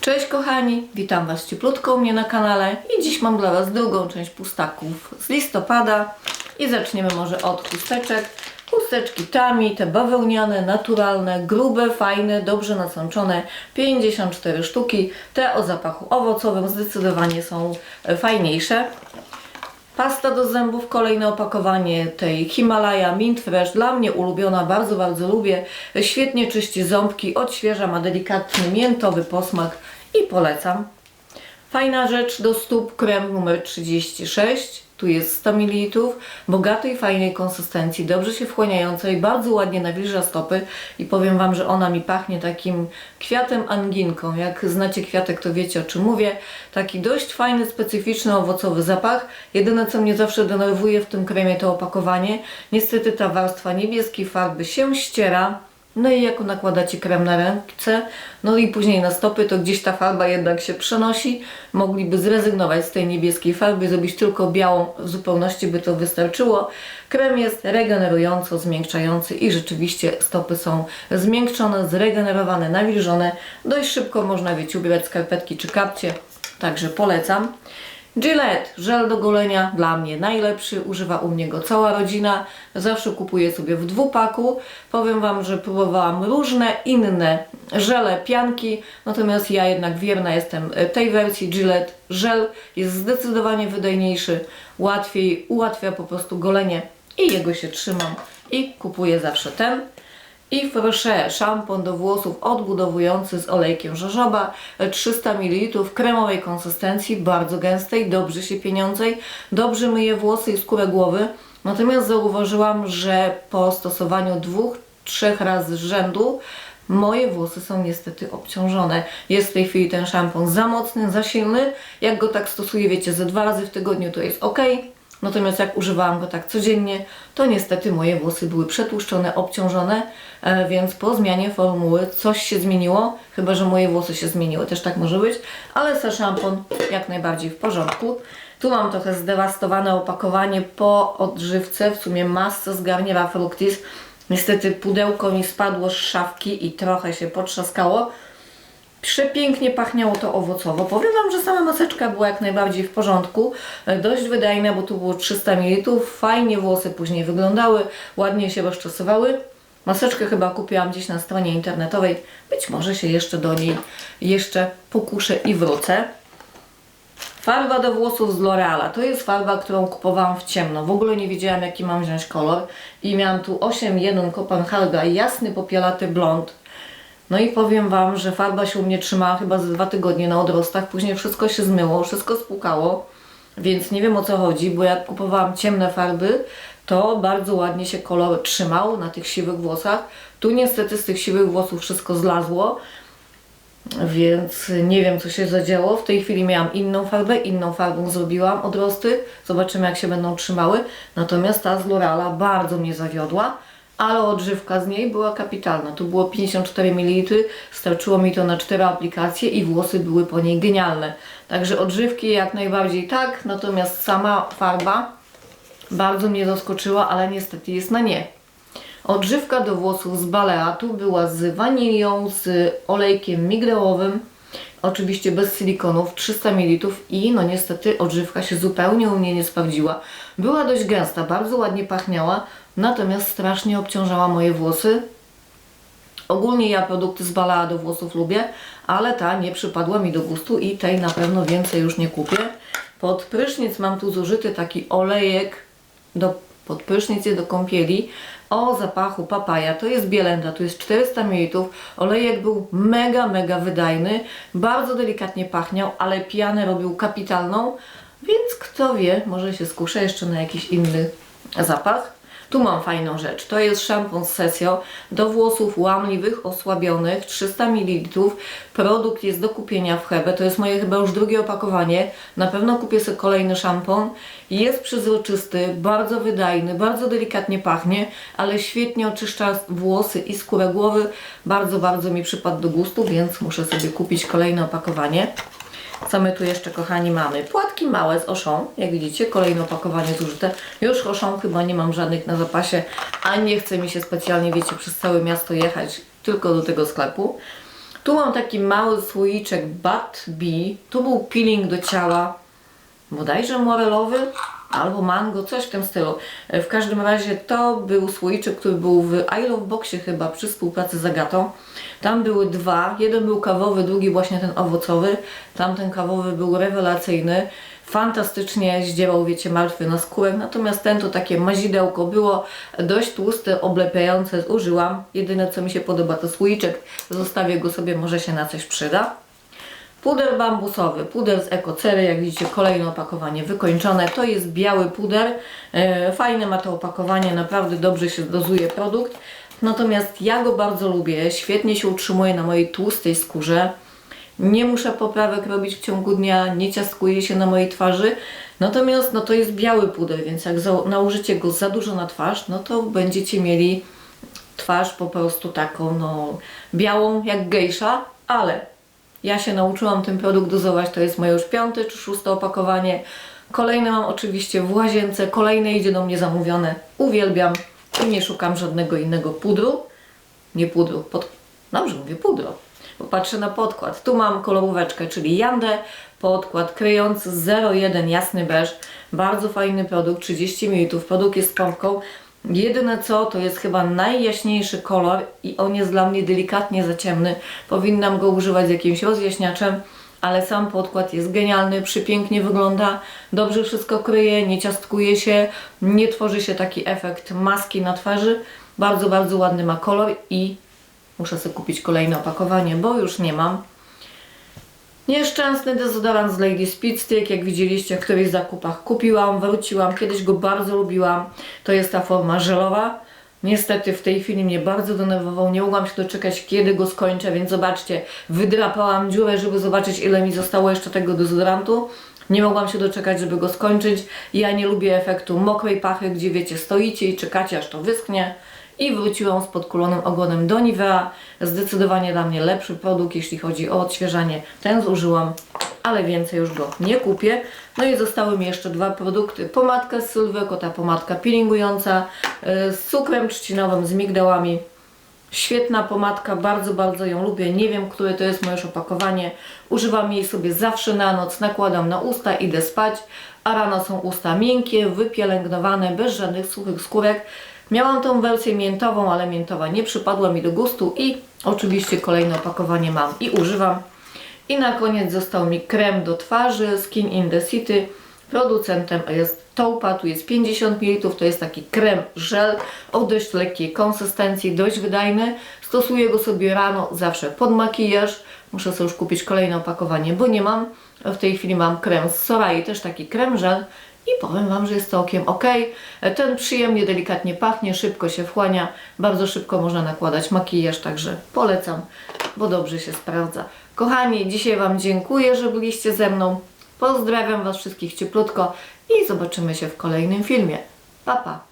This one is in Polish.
Cześć kochani, witam Was cieplutko u mnie na kanale i dziś mam dla Was drugą część pustaków z listopada i zaczniemy może od chusteczek. Chusteczki tami, te bawełniane, naturalne, grube, fajne, dobrze nasączone, 54 sztuki. Te o zapachu owocowym zdecydowanie są fajniejsze. Pasta do zębów, kolejne opakowanie tej Himalaya Mint Fresh. Dla mnie ulubiona, bardzo, bardzo lubię. Świetnie czyści ząbki, odświeża, ma delikatny miętowy posmak i polecam. Fajna rzecz do stóp, krem numer 36. Tu jest 100 ml, bogatej, fajnej konsystencji, dobrze się wchłaniającej, bardzo ładnie nawilża stopy i powiem Wam, że ona mi pachnie takim kwiatem anginką. Jak znacie kwiatek, to wiecie o czym mówię. Taki dość fajny, specyficzny, owocowy zapach. Jedyne, co mnie zawsze denerwuje w tym kremie, to opakowanie. Niestety ta warstwa niebieskiej farby się ściera. No i jak nakładacie krem na ręce, no i później na stopy, to gdzieś ta farba jednak się przenosi. Mogliby zrezygnować z tej niebieskiej farby, zrobić tylko białą, w zupełności by to wystarczyło. Krem jest regenerująco zmiękczający i rzeczywiście stopy są zmiękczone, zregenerowane, nawilżone. Dość szybko można, wiecie, ubierać skarpetki czy kapcie, także polecam. Gillette, żel do golenia, dla mnie najlepszy, używa u mnie go cała rodzina, zawsze kupuję sobie w dwupaku. Powiem Wam, że próbowałam różne inne żele, pianki, natomiast ja jednak wierna jestem tej wersji Gillette. Żel jest zdecydowanie wydajniejszy, łatwiej, ułatwia po prostu golenie i jego się trzymam i kupuję zawsze ten. I Frosche, szampon do włosów odbudowujący z olejkiem żożoba, 300 ml kremowej konsystencji, bardzo gęstej, dobrze się pieniącej, dobrze myje włosy i skórę głowy. Natomiast zauważyłam, że po stosowaniu dwóch, trzech razy z rzędu moje włosy są niestety obciążone. Jest w tej chwili ten szampon za mocny, za silny. Jak go tak stosuję, wiecie, ze dwa razy w tygodniu to jest ok. Natomiast jak używałam go tak codziennie, to niestety moje włosy były przetłuszczone, obciążone, e, więc po zmianie formuły coś się zmieniło, chyba że moje włosy się zmieniły, też tak może być, ale za szampon jak najbardziej w porządku. Tu mam trochę zdewastowane opakowanie po odżywce, w sumie masce z Garniera Fructis. Niestety pudełko mi spadło z szafki i trochę się potrzaskało. Przepięknie pachniało to owocowo. Powiem Wam, że sama maseczka była jak najbardziej w porządku. E, Dość wydajna, bo tu było 300 ml. Fajnie włosy później wyglądały, ładnie się rozczasowały. Maseczkę chyba kupiłam gdzieś na stronie internetowej. Być może się jeszcze do niej jeszcze pokuszę i wrócę. Farba do włosów z L'Oreala. To jest farba, którą kupowałam w ciemno. W ogóle nie wiedziałam, jaki mam wziąć kolor. I miałam tu 8.1 Kopenhaga, jasny popielaty blond. No i powiem Wam, że farba się u mnie trzymała chyba ze dwa tygodnie na odrostach. Później wszystko się zmyło, wszystko spłukało. Więc nie wiem o co chodzi, bo jak kupowałam ciemne farby, to bardzo ładnie się kolor trzymał na tych siwych włosach. Tu niestety z tych siwych włosów wszystko zlazło. Więc nie wiem, co się zadziało. W tej chwili miałam inną farbę, inną farbą zrobiłam odrosty. Zobaczymy, jak się będą trzymały. Natomiast ta z L'Oreala bardzo mnie zawiodła, ale odżywka z niej była kapitalna. Tu było 54 ml, starczyło mi to na 4 aplikacje i włosy były po niej genialne. Także odżywki jak najbardziej tak, natomiast sama farba bardzo mnie zaskoczyła, ale niestety jest na nie. Odżywka do włosów z baleatu była z wanilią, z olejkiem migdałowym, oczywiście bez silikonów, 300 ml i no niestety odżywka się zupełnie u mnie nie sprawdziła. Była dość gęsta, bardzo ładnie pachniała, natomiast strasznie obciążała moje włosy. Ogólnie ja produkty z Balea do włosów lubię, ale ta nie przypadła mi do gustu i tej na pewno więcej już nie kupię. Pod prysznic mam tu zużyty taki olejek do, pod prysznic do kąpieli o zapachu papaja. To jest bielenda, tu jest 400 ml. Olejek był mega, mega wydajny, bardzo delikatnie pachniał, ale pianę robił kapitalną, więc kto wie, może się skuszę jeszcze na jakiś inny zapach. Tu mam fajną rzecz. To jest szampon z Sesio do włosów łamliwych, osłabionych, 300 ml. Produkt jest do kupienia w Hebe. To jest moje chyba już drugie opakowanie. Na pewno kupię sobie kolejny szampon. Jest przezroczysty, bardzo wydajny, bardzo delikatnie pachnie, ale świetnie oczyszcza włosy i skórę głowy. Bardzo, bardzo mi przypadł do gustu, więc muszę sobie kupić kolejne opakowanie. Co my tu jeszcze, kochani, mamy? Małe z Auchan, jak widzicie, kolejne opakowanie zużyte. Już Auchan chyba nie mam żadnych na zapasie, a nie chce mi się specjalnie, wiecie, przez całe miasto jechać, tylko do tego sklepu. Tu mam taki mały słoiczek Bat B. Tu był peeling do ciała, bodajże morelowy albo mango, coś w tym stylu. E, W każdym razie to był słoiczek, który był w I Love Boxie chyba przy współpracy z Agatą. Tam były dwa. Jeden był kawowy, drugi właśnie ten owocowy. Tamten kawowy był rewelacyjny. Fantastycznie zdzierał, wiecie, martwy na skórek. Natomiast ten to takie mazidełko było dość tłuste, oblepiające. Zużyłam. Jedyne co mi się podoba to słoiczek. Zostawię go sobie, może się na coś przyda. Puder bambusowy, puder z ekocery, jak widzicie kolejne opakowanie wykończone. To jest biały puder, e, fajne ma to opakowanie, naprawdę dobrze się dozuje produkt. Natomiast ja go bardzo lubię, świetnie się utrzymuje na mojej tłustej skórze. Nie muszę poprawek robić w ciągu dnia, nie ciastkuje się na mojej twarzy. Natomiast no to jest biały puder, więc jak nałożycie go za dużo na twarz, no to będziecie mieli twarz po prostu taką no białą jak gejsza, ale ja się nauczyłam ten produkt dozować, to jest moje już piąte czy szóste opakowanie. Kolejne mam oczywiście w łazience, kolejne idzie do mnie zamówione. Uwielbiam i nie szukam żadnego innego pudru. Nie pudru, pod... dobrze mówię pudro, bo patrzę na podkład. Tu mam koloróweczkę, czyli Jandę, podkład kryjący 01 jasny beż. Bardzo fajny produkt, 30 ml. Produkt jest z pompką. Jedyne co, to jest chyba najjaśniejszy kolor i on jest dla mnie delikatnie za ciemny. Powinnam go używać z jakimś rozjaśniaczem, ale sam podkład jest genialny, przypięknie wygląda, dobrze wszystko kryje, nie ciastkuje się, nie tworzy się taki efekt maski na twarzy. Bardzo, bardzo ładny ma kolor i muszę sobie kupić kolejne opakowanie, bo już nie mam. Nieszczęsny dezodorant z Lady Speed Stick, jak widzieliście w którychś zakupach kupiłam, wróciłam, kiedyś go bardzo lubiłam. To jest ta forma żelowa. Niestety w tej chwili mnie bardzo denerwował, nie mogłam się doczekać kiedy go skończę, więc zobaczcie, wydrapałam dziurę, żeby zobaczyć ile mi zostało jeszcze tego dezodorantu. Nie mogłam się doczekać, żeby go skończyć. Ja nie lubię efektu mokrej pachy, gdzie wiecie, stoicie i czekacie aż to wyschnie. I wróciłam z podkulonym ogonem do Nivea. Zdecydowanie dla mnie lepszy produkt, jeśli chodzi o odświeżanie. Ten zużyłam, ale więcej już go nie kupię. No i zostały mi jeszcze dwa produkty. Pomadka z Sylweko, ta pomadka peelingująca y, z cukrem trzcinowym, z migdałami. Świetna pomadka, bardzo, bardzo ją lubię. Nie wiem, które to jest moje opakowanie. Używam jej sobie zawsze na noc, nakładam na usta, idę spać, a rano są usta miękkie, wypielęgnowane, bez żadnych suchych skórek. Miałam tą wersję miętową, ale miętowa nie przypadła mi do gustu i oczywiście kolejne opakowanie mam i używam. I na koniec został mi krem do twarzy Skin in the City. Producentem jest Taupa, tu jest 50 ml, to jest taki krem żel o dość lekkiej konsystencji, dość wydajny. Stosuję go sobie rano zawsze pod makijaż. Muszę sobie już kupić kolejne opakowanie, bo nie mam. W tej chwili mam krem z Sorai, też taki krem żel i powiem Wam, że jest całkiem ok. Ten przyjemnie, delikatnie pachnie, szybko się wchłania, bardzo szybko można nakładać makijaż, także polecam, bo dobrze się sprawdza. Kochani, dzisiaj Wam dziękuję, że byliście ze mną. Pozdrawiam Was wszystkich cieplutko i zobaczymy się w kolejnym filmie. Pa, pa!